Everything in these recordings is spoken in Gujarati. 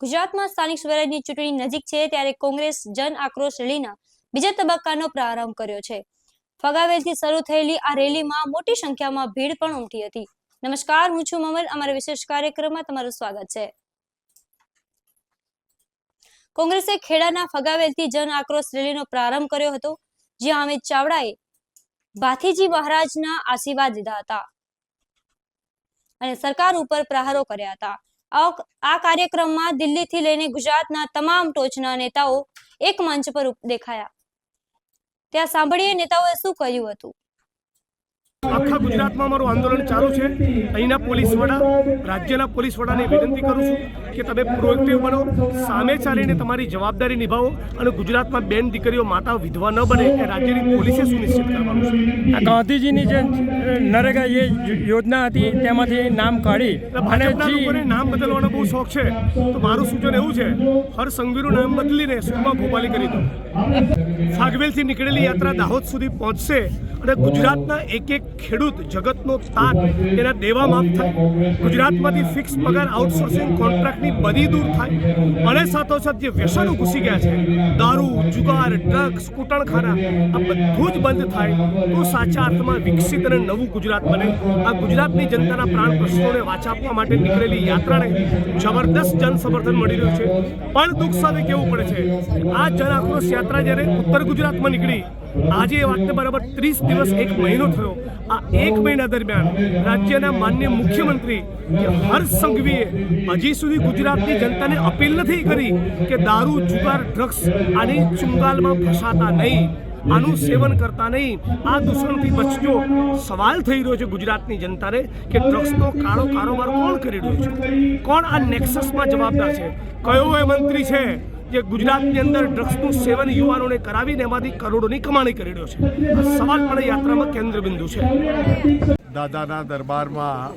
ગુજરાતમાં સ્થાનિક સ્વરાજની ચૂંટણી નજીક છે ત્યારે કોંગ્રેસ જન આક્રોશ રેલીના બીજા તબક્કાનો પ્રારંભ કર્યો છે. ફગાવેલથી શરૂ થયેલી આ રેલીમાં મોટી સંખ્યામાં ભીડ પણ ઉમટી હતી. નમસ્કાર, હું છું મમલ. અમારા વિશેષ કાર્યક્રમમાં તમારું સ્વાગત છે. કોંગ્રેસે ખેડાના ફગાવેલથી જન આક્રોશ રેલીનો પ્રારંભ કર્યો હતો, જ્યાં અમિત ચાવડાએ ભાથીજી મહારાજના આશીર્વાદ લીધા હતા અને સરકાર ઉપર પ્રહારો કર્યા હતા. આ કાર્યક્રમમાં દિલ્હીથી લઈને ગુજરાતના તમામ ટોચના નેતાઓ એક મંચ પર દેખાયા. ત્યાં સાંભળીએ નેતાઓએ શું કહ્યું હતું? આખા ગુજરાતમાં અમારું આંદોલન ચાલુ છે. અહીંના પોલીસ વડા રાજ્યના પોલીસ વડાને વિનંતી કરું છું કે તમે પ્રોએક્ટિવ બનો સામે ચાલીને તમારી જવાબદારી નિભાવો અને ગુજરાતમાં બેન દીકરીઓ માતા વિધવા ન બને એ રાજ્યની પોલીસે સુનિશ્ચિત કરવાનું છે. ગાંધીજીની જે નરેગા એ યોજના હતી તેમાંથી નામ કાઢી અને નામ બદલવાનો બહુ શોખ છે. તો મારું સૂચન એવું છે હર સંઘવીનું નામ બદલીને સુમા ભોપાલી કરી દો. ફાગવેલથી નીકળેલી યાત્રા દાહોદ સુધી પહોંચશે અને ગુજરાતના એક એક ખેડૂત જગતનો તાત એના દેવા માફ થાય. ગુજરાતમાંથી ફિક્સ પગાર આઉટસોર્સિંગ કોન્ટ્રાક્ટની બધી દૂર થાય. અને સાથોસાથ જે વ્યસનો ઘૂસી ગયા છે, દારૂ, જુગાર ડ્રગ્સ કૂટણખાના, આ બધું જ બંધ થાય તો સાચા અર્થમાં વિકસિત અને નવું ગુજરાત બને. આ ગુજરાતની જનતાના પ્રાણ પ્રશ્નોને વાચા આપવા માટે નીકળેલી યાત્રાને જબરદસ્ત જન સમર્થન મળી રહ્યું છે. પણ દુઃખ સાથે કેવું પડે છે? આ જન આક્રોશ યાત્રા જ્યારે ઉત્તર ગુજરાતમાં નીકળી. આજે એ વાતને બરાબર ત્રીસ દિવસ એક મહિનો થયો. આ એક મહિના દરમિયાન રાજ્યના માન્ય મુખ્યમંત્રી કે હર્ષ સંઘવીએ હજી સુધી ગુજરાતની જનતાને અપીલ નથી કરી કે દારૂ, જુગાર, ડ્રગ્સ આની ચુંગાલમાં ફસાતા નહીં. આનું સેવન કરતા નહીં. આ દૂષણથી બચજો. સવાલ થઈ રહ્યો છે ગુજરાતની જનતાને કે ડ્રગ્સનો કાળો કારોબાર કોણ કરી રહ્યો છે? કોણ આ નેક્સસમાં જવાબદાર છે? કયો એ મંત્રી છે? જે ગુજરાતની અંદર ડ્રગ્સનું સેવન યુવાનોને કરાવીને એમાંથી કરોડોની કમાણી કરી રહ્યો છે. આ સવાલ પણ યાત્રામાં કેન્દ્ર બિંદુ છે. દાદાના દરબારમાં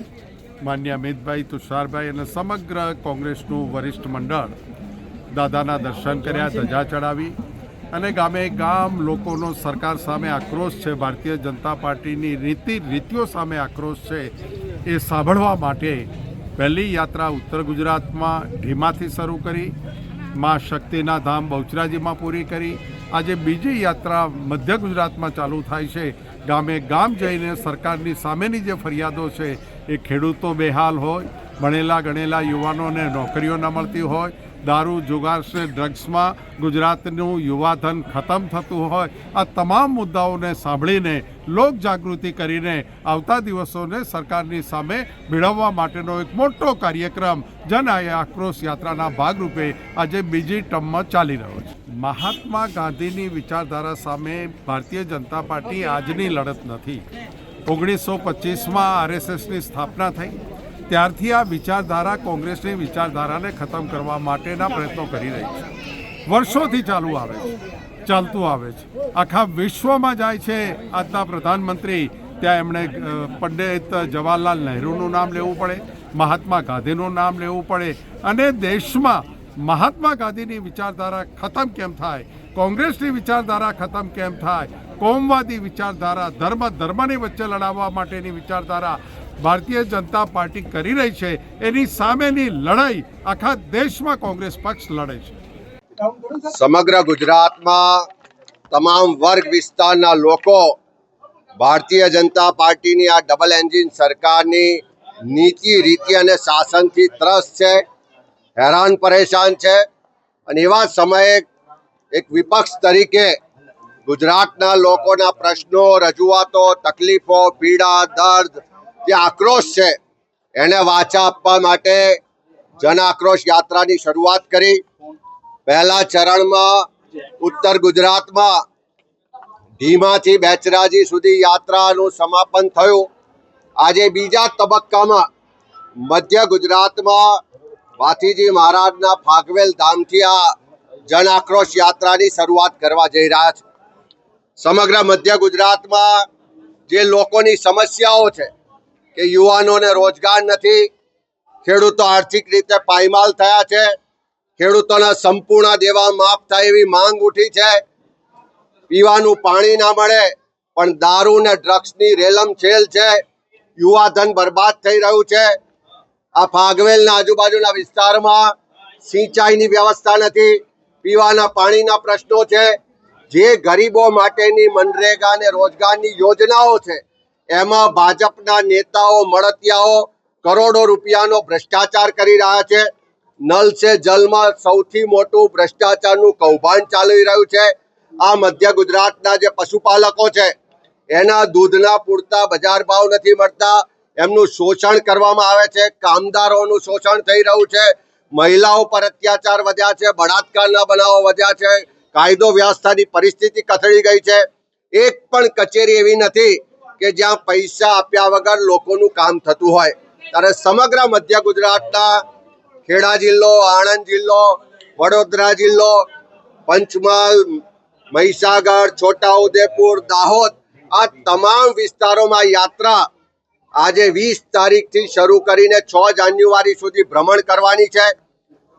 માન્ય અમિતભાઈ, તુષારભાઈ અને સમગ્ર કોંગ્રેસનું વરિષ્ઠ મંડળ દાદાના દર્શન કર્યા, ધજા ચડાવી અને ગામે ગામ લોકોનો સરકાર સામે આક્રોશ છે, ભારતીય જનતા પાર્ટીની રીતિ રીતિઓ સામે આક્રોશ છે એ સાંભળવા માટે પહેલી યાત્રા ઉત્તર ગુજરાતમાં ઢીમાથી શરૂ કરી મા શક્તિના ધામ બહુચરાજીમાં પૂરી કરી. આજે બીજી યાત્રા મધ્ય ગુજરાતમાં ચાલુ થાય છે. ગામે ગામ જઈને સરકારની સામેની જે ફરિયાદો છે, એ ખેડૂતો બેહાલ હોય, ભણેલા ગણેલા યુવાનોને નોકરીઓ ન મળતી હોય દારૂ જુગારશે ડ્રગ્સમાં ગુજરાતનું યુવાધન ખતમ થતું હોય, આ તમામ મુદ્દાઓને સાંભળીને, લોક જાગૃતિ કરીને આવતા દિવસોને સરકારની સામે મેળવવા માટેનો એક મોટો કાર્યક્રમ જન આક્રોશ યાત્રાના ભાગરૂપે આજે બીજી ટર્મમાં ચાલી રહ્યો છે. મહાત્મા ગાંધીની વિચારધારા સામે ભારતીય જનતા પાર્ટી આજની લડત નથી. ઓગણીસો પચીસમાં આરએસએસની સ્થાપના થઈ. ત્યારથી આ વિચારધારા કોંગ્રેસની વિચારધારાને ખતમ કરવા માટેના પ્રયત્નો કરી રહી છે. વર્ષોથી ચાલુ આવે છે, ચાલતું આવે છે. આખા વિશ્વમાં જાય છે. આજના પ્રધાનમંત્રી, ત્યાં એમણે પંડિત જવાહરલાલ નહેરુનું નામ લેવું પડે, મહાત્મા ગાંધીનું નામ લેવું પડે અને દેશમાં મહાત્મા ગાંધીની વિચારધારા ખતમ કેમ થાય? કોંગ્રેસની વિચારધારા ખતમ કેમ થાય? કોમવાદી વિચારધારા ધર્મ ધર્મની વચ્ચે લડાવવા માટેની વિચારધારા ભારતીય જનતા પાર્ટી કરી રહી છે, એની સામેની લડાઈ આખા દેશમાં કોંગ્રેસ પક્ષ લડે છે. સમગ્ર ગુજરાતમાં તમામ વર્ગ વિસ્તારના લોકો ભારતીય જનતા પાર્ટીની આ ડબલ એન્જિન સરકારની નીતિ, રીતિ અને શાસનથી ત્રસ્ત છે, હેરાન પરેશાન છે અને એવા સમયે એક વિપક્ષ તરીકે ગુજરાતના લોકોના પ્રશ્નો, રજૂઆતો, તકલીફો, પીડા, દર્દ જે આક્રોશ છે, એને વાચા આપવા માટે જન આક્રોશ યાત્રાની શરૂઆત કરી. પહેલા ચરણમાં, ઉત્તર ગુજરાતમાં ધીમાથી બેચરાજી સુધી યાત્રાનું સમાપન થયું. આજે બીજા તબક્કામાં મધ્ય ગુજરાતમાં ભાથીજી મહારાજના ફાગવેલ ધામથી આ જન આક્રોશ યાત્રાની શરૂઆત કરવા જઈ રહ્યા છે. સમગ્ર મધ્ય ગુજરાતમાં જે લોકોની સમસ્યાઓ છે કે યુવાનોને રોજગાર નથી. ખેડૂતો આર્થિક રીતે પાયમાલ થયા છે. ખેડૂતોના સંપૂર્ણ દેવા માફ થાય એવી માંગ ઉઠી છે. પીવાનું પાણી ના મળે, પણ દારૂ ને ડ્રગ્સની રેલમ છેલ છે. યુવાધન બરબાદ થઈ રહ્યું છે. આ ફાગવેલના આજુબાજુના વિસ્તારમાં સિંચાઈની વ્યવસ્થા નથી. પીવાના પાણીના પ્રશ્નો છે. જે ગરીબો માટેની મનરેગા અને રોજગારની યોજનાઓ છે એમાં ભાજપના નેતાઓ મળતિયાઓ કરોડો રૂપિયાનો ભ્રષ્ટાચાર કરી રહ્યા છે. નલ સે જલમાં સૌથી મોટું ભ્રષ્ટાચારનું કૌભાંડ ચાલી રહ્યું છે. આ મધ્ય ગુજરાતના જે પશુપાલકો છે, એના દૂધના પૂરતા બજાર ભાવ નથી મળતા. એમનું શોષણ કરવામાં આવે છે, કામદારોનું શોષણ થઈ રહ્યું છે. મહિલાઓ પર અત્યાચાર વધ્યા છે, બળાત્કારના બનાવો વધ્યા છે. કાયદો વ્યવસ્થાની પરિસ્થિતિ કથળી ગઈ છે. એક પણ કચેરી એવી નથી કે જ્યાં પૈસા આપ્યા વગર લોકોનું કામ થતું હોય. ત્યારે સમગ્ર મધ્ય ગુજરાતના ખેડા જિલ્લો, આણંદ જિલ્લો, વડોદરા જિલ્લો, પંચમહાલ, મહીસાગર, છોટાઉદેપુર, દાહોદ આ તમામ વિસ્તારોમાં યાત્રા આજે વીસ તારીખથી શરૂ કરીને છ જાન્યુઆરી સુધી ભ્રમણ કરવાની છે.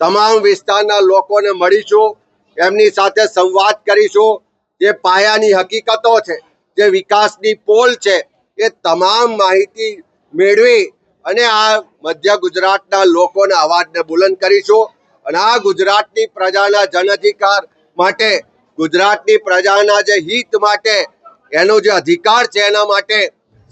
તમામ વિસ્તારના લોકોને મળીશું, એમની સાથે સંવાદ કરીશું. જે પાયાની હકીકતો છે જે વિકાસની પોલ છે, એ તમામ માહિતી મેળવી અને આ મધ્ય ગુજરાતના લોકોના અવાજને બુલંદ કરીશું. અને આ ગુજરાતની પ્રજાના જનઅધિકાર માટે, ગુજરાતની પ્રજાના જે હિત માટે, એનો જે અધિકાર છે એના માટે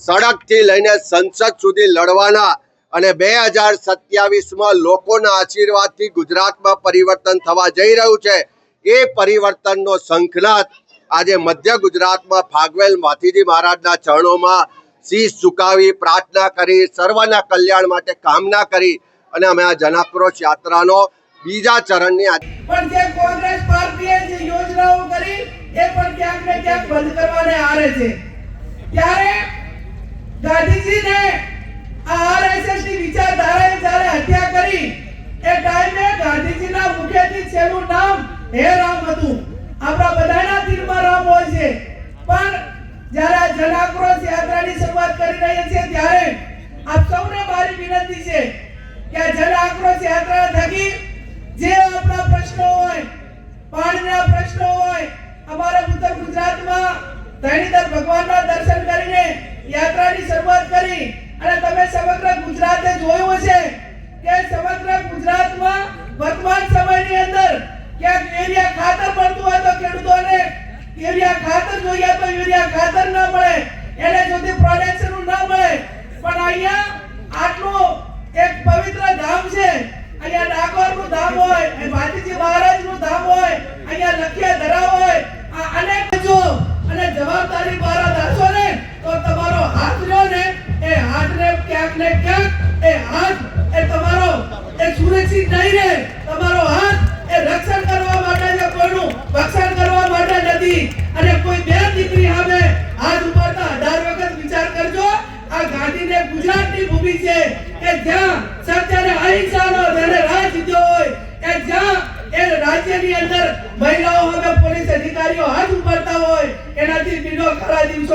સડકથી લઈને સંસદ સુધી લડવાના અને બે હજાર સત્યાવીસમાં લોકોના આશીર્વાદથી ગુજરાતમાં પરિવર્તન થવા જઈ રહ્યું છે, એ પરિવર્તનનો શંખનાદ આજે મધ્ય ગુજરાતમાં ફાગવેલ માથીજી મહારાજના ચરણોમાં શીશ ઝુકાવી પ્રાર્થના કરી, સર્વના કલ્યાણ માટે કામના કરી અને અમે આ જનાક્રોશ યાત્રાનો બીજા ચરણની પણ જે કોંગ્રેસ પાર્ટીએ જે યોજનાઓ કરી, એ પણ ક્યાંક ને ક્યાંક બંધ કરવાને આરે છે. ત્યારે ગાંધીજીને આ આરએસએસની વિચારધારાએ જ્યારે હત્યા કરી, એ ટાઈમે ગાંધીજીના મુખેથી છેલ્લું નામ હે રામ હતું. આપણા બધાના દિલમાં રામ હોય છે. પણ જ્યારે આ જન યાત્રાની શરૂઆત કરી રહ્યા છીએ ત્યારે આપ સૌને મારી વિનંતી છે કે આ જન આક્રોશ યાત્રા થકી જે આપણા પ્રશ્નો હોય પાણીના પ્રશ્નો હોય અમારા ઉત્તર ગુજરાતમાં ધણીધર ભગવાનના દર્શન કરીને યાત્રાની શરૂઆત કરી અને તમે સમગ્ર ગુજરાતે જોયું હશે કે સમગ્ર ગુજરાતમાં વર્તમાન સમયની અંદર ક્યાંક યુરિયા ખાતર મળતું હોય તો ખેડૂતોને યુરિયા ખાતર જોઈએ તો યુરિયા ખાતર ના મળે. એને સુધી પ્રોડક્શન ના મળે. પણ અહીંયા આટલું એક પવિત્ર ધામ છે. અહીંયા ડાકોરનું ધામ હોય એ ભાતીજી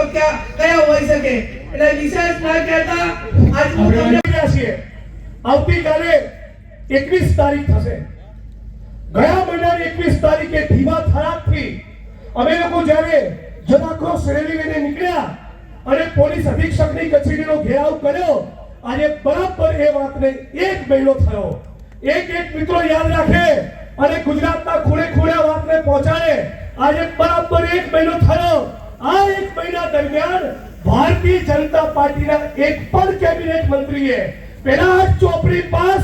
દિવસો ક્યાં કયા હોઈ શકે? એટલે વિશેષ ના કહેતા આજ હું તમને રહ્યા છીએ. આવતીકાલે એકવીસ તારીખ થશે. ગયા મહિનાની એકવીસ તારીખે ધીમા થરાદથી અમે લોકો જ્યારે જનાક્રોશ રેલી લઈને નીકળ્યા અને પોલીસ અધિક્ષકની કચેરીનો ઘેરાવ કર્યો આજે બરાબર એ વાતને એક મહિનો થયો. એક એક મિત્રો યાદ રાખે અને ગુજરાતના ખૂણે ખૂણે વાતને પહોંચાડે. આજે બરાબર એક મહિનો થયો. આ એક મહિના દરમિયાન ભારતીય જનતા પાર્ટીના એક પણ કેબિનેટ મંત્રીએ પેલા ચોપડી પાસ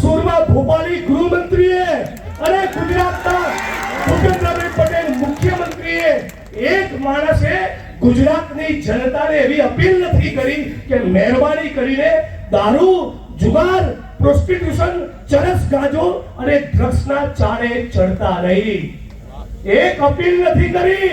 સુરમા ભોપાલી ગૃહમંત્રીએ અને ગુજરાતના ભૂપેન્દ્રભાઈ પટેલ મુખ્યમંત્રીએ એક માણસે ગુજરાતની જનતાને એવી અપીલ નથી કરી કે મહેરબાની કરીને દારૂ, જુગાર, પ્રોસ્ટિટ્યુશન, ચરસ ગાંજો અને ડ્રગ્સના ચારે ચડતા નહીં એક અપીલ નથી કરી